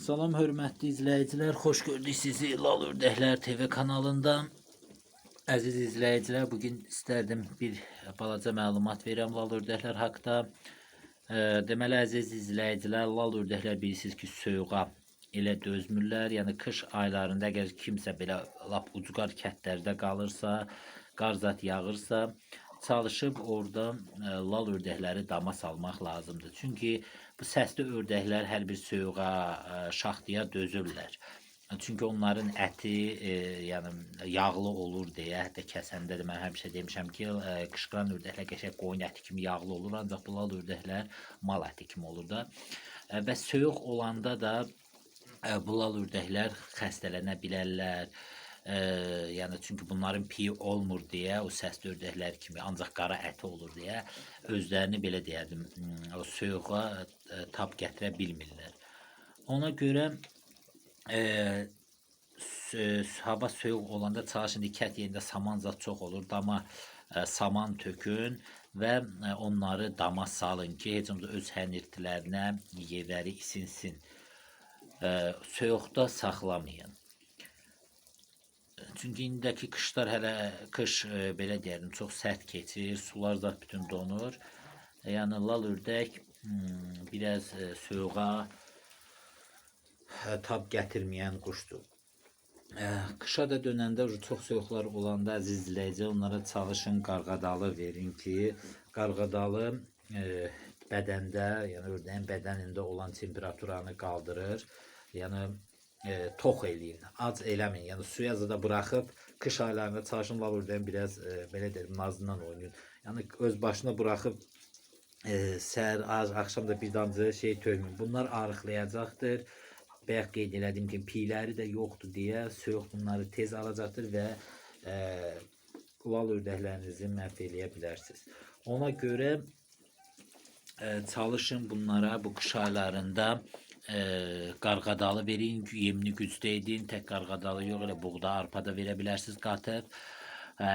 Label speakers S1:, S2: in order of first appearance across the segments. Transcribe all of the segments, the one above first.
S1: Salam hörmətli izləyicilər, xoş gördük sizi Lal Ördəklər TV kanalında. Əziz izləyicilər, bu gün istərdim bir balaca məlumat verəm Lal Ördəklər haqqında. E, deməli əziz izləyicilər, Lal Ördəklər bilirsiniz ki, soyuğa elə dözmürlər. Yəni qış aylarında əgər kimsə belə lap ucqar kətlərdə qalırsa, qar zad yağırsa, çalışıb orada lal ördəkləri dama salmaq lazımdır. Çünki bu səsli ördəklər hər bir soyuğa, e, şaxtaya dözürlər. Çünki onların əti e, yəni yağlı olur deyə, hətta kəsəndə də mən həmişə demişəm ki, e, qışqıran ördəklər qəşəng qoyun əti kimi yağlı olur, ancaq bu lal ördəklər mal əti kimi olur da. E, və soyuq olanda da e, bu lal ördəklər xəstələnə bilərlər. E, yəni çünki bunların piyi olmur deyə o səsli ördəklər kimi ancaq qara əti olur deyə özlərini belə deyərdim, mm, o soyuğa e, tab gətirə bilmirlər. Ona görə e, hava soyuq olanda çalışın dikkat yerində saman zat çox olur. Dama e, saman tökün və e, onları dama salın ki, heç öz hənirtilərinə yerləri isinsin. E, soyuqda saxlamayın. Çünki indiki qışlar hələ qış e, belə deyərdim, çox sərt keçir, sular zat bütün donur. E, yəni lal ördək hmm, biraz e, soyuğa e, tab gətirməyən quşdur. E, qışa da dönəndə çox soyuqlar olanda əziz izləyici onlara çalışın qarğadalı verin ki, qarğadalı e, bədəndə, yəni ördəyin bədənində olan temperaturanı qaldırır. Yəni e, tox eləyin, ac eləməyin. Yəni suya zada buraxıb qış aylarında çalışın lal ördəyin biraz e, belə deyim nazından oynayın. Yəni öz başına buraxıb e, səhər, az, axşam da bir damcı şey tökməyin. Bunlar arıqlayacaqdır. Bayaq qeyd elədim ki, piyləri də yoxdur deyə soyuq bunları tez alacaqdır və e, lal ördəklərinizi məhv eləyə bilərsiniz. Ona görə e, çalışın bunlara bu qış aylarında e, qarğadalı verin, yemini gücdə edin. Tək qarğadalı yox, elə buğda, arpa da verə bilərsiniz qatıb. Hə,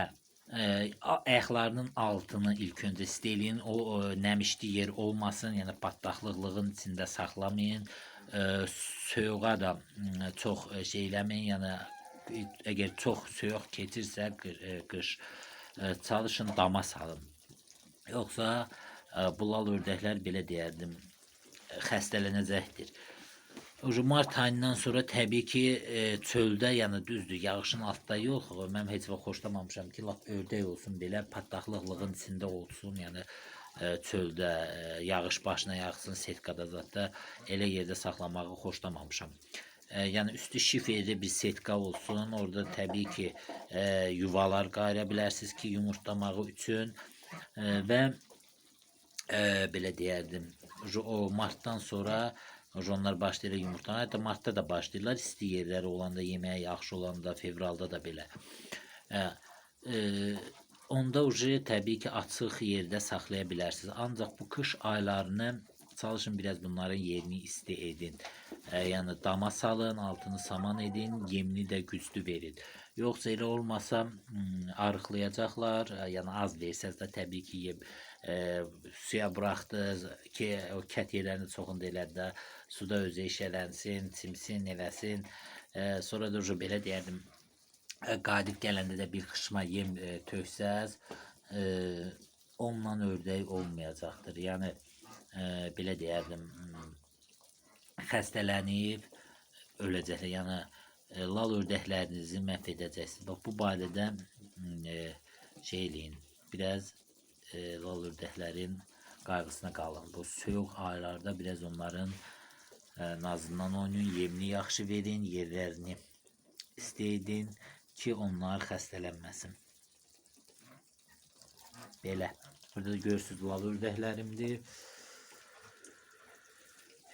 S1: a- ayaqlarının altını ilk öncə istəyin. O, o nəmişli yer olmasın, yəni patlaqlığın içində saxlamayın. E, soyuğa da m, çox e, şey eləməyin, yəni əgər çox soyuq keçirsə qı- qış e, çalışın dama salın. Yoxsa e, bu lal ördəklər belə deyərdim xəstələnəcəkdir. Mart ayından sonra təbii ki, e, çöldə, yəni düzdür, yağışın altında yox. Mən heç vaxt xoşlamamışam ki, lap ördək olsun belə patlaqlığın içində olsun, yəni e, çöldə e, yağış başına yağsın, setkada zətdə elə yerdə saxlamağı xoşlamamışam. E, yəni üstü şifrli bir setka olsun. Orada təbii ki, yuvalar qayıra bilərsiniz ki, yumurtlamağı üçün və e, belə deyərdim. O martdan sonra onlar başlayır yumurtlamaya. Hətta martda da başlayırlar. İsti yerləri olanda, yeməyə yaxşı olanda, fevralda da belə. E, e, onda ucu təbii ki, açıq yerdə saxlaya bilərsiniz. Ancaq bu qış aylarını çalışın biraz bunların yerini isti edin. E, yəni dama salın, altını saman edin, yemini də güclü verin. Yoxsa elə olmasa hmm, arıqlayacaqlar. E, Yəni az versəz də təbii ki, yem, e, suya buraxdınız ki, o kət yerlərini çoxunda elədi suda özü eşələnsin, çimsin, eləsin. E, sonra da belə deyərdim, e, qadib gələndə də bir xışma yem e, töksəz, e, onunla ördək olmayacaqdır. Yəni e, belə deyərdim, hmm, xəstələnib öləcəklər. Yəni e, lal ördəklərinizi məhv edəcəksiniz. Bu barədə mm, e, şey eləyin. Biraz e, lal ördəklərin qayğısına qalın. Bu soyuq aylarda biraz onların e, nazından oynayın, yemini yaxşı verin, yerlərini istəyidin ki, onlar xəstələnməsin. Belə. Burada da görürsüz lal ördəklərimdir.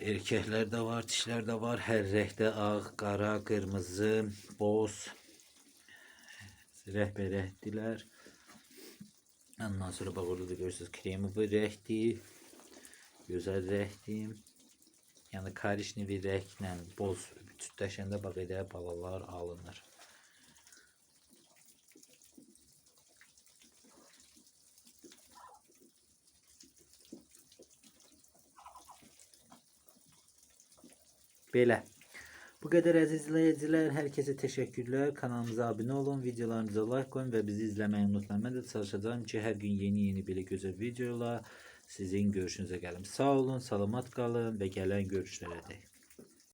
S1: Erkəklər də var, dişlər də var. Hər rəngdə ağ, qara, qırmızı, boz rəhbərəkdilər. Ondan sonra bax orada da görürsüz kremi bir rəngdir. Gözəl rəngdir. Yəni karişni bir rənglə boz cütləşəndə bax elə balalar alınır. Belə. Bu kadar əziz izləyicilər, hər kəsə. Kanalımıza abunə olun, videolarımıza like koyun və bizi izləməyi unutmayın. Mən də çalışacağım ki, hər gün yeni-yeni belə gözəl videolar sizin görüşünüzə gəlim. Sağ olun, salamat qalın və gələn görüşlərə dək.